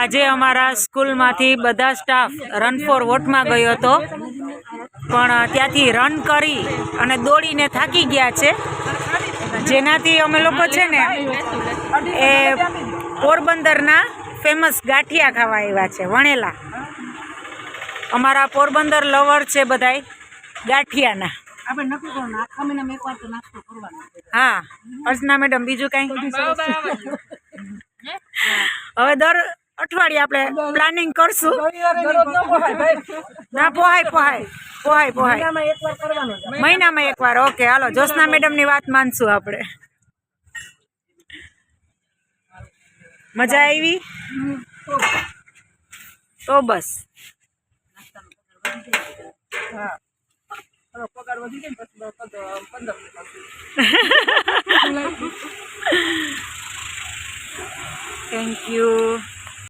આજે અમારા સ્કૂલમાંથી બધા સ્ટાફ રન ફોર વોટમાં ગયો હતો. પણ ત્યાંથી રન કરી અને દોડીને થાકી ગયા છે. જેનાથી અમે લોકો છે ને એ પોરબંદરના ફેમસ ગાંઠિયા ખાવા આવ્યા છે, વણેલા. અમારા પોરબંદર લવર છે બધાય, ગાંઠિયાના. હા, અર્ચના મેડમ, બીજું કાંઈ? હવે દર અઠવાડિયે આપણે પ્લાનિંગ કરશું. ના, પોહાય પોહાય પોહાય પોહાય. મહિનામાં એકવાર, ઓકે, હાલો, જ્યોત્સના મેડમની વાત માનશું આપણે. મજા આવી? તો બસ. પગાર વધી જાય પંદર. Thank you.